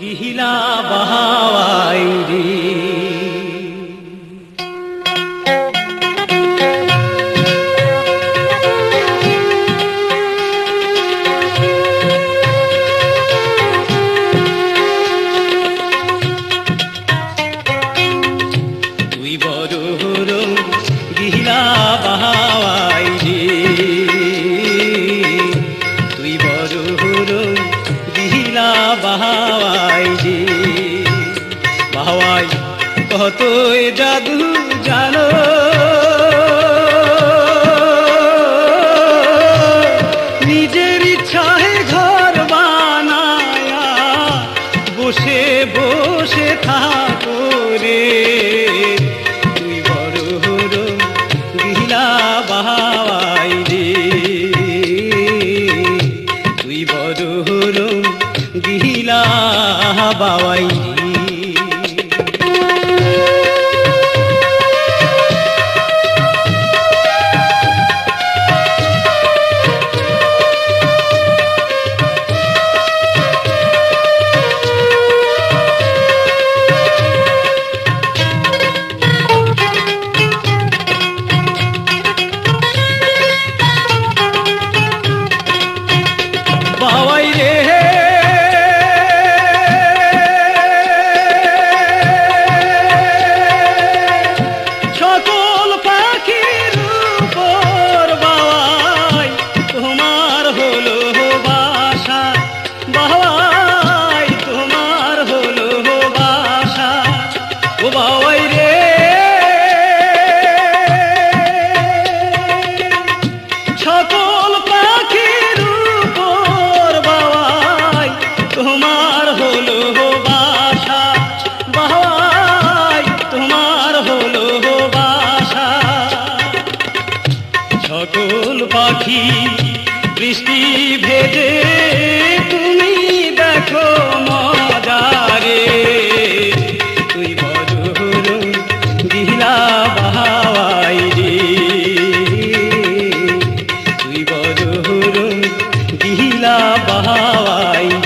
গিহিলা বাহাওয়াই রে কতই জাদু জানো? নিজের ইচ্ছায় ঘর বানায়া বসে বসে থাকো রে। তুই বড় হলো গিলা বাহাই রে। তুই বড় হলো গিলা বাবাই রে। বাবাই তোমার হলো বাসা। ও বাবাই রে। সকল পাখির বাবাই, তোমার হলো বাসা। বাবাই, তোমার হলো বাসা। সকল পাখি বৃষ্টি ভেদে গিলা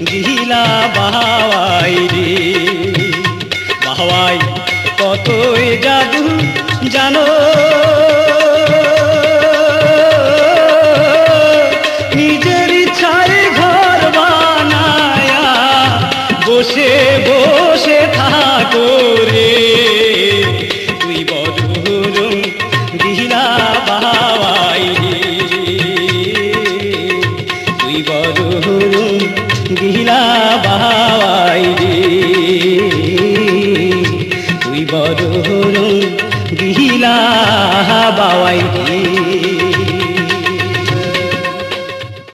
গিলা বাহাই রে। বাহাই কতই জাদু জানো? নিজের ছায় ঘর বানায়া বসে বসে থাকো রে। var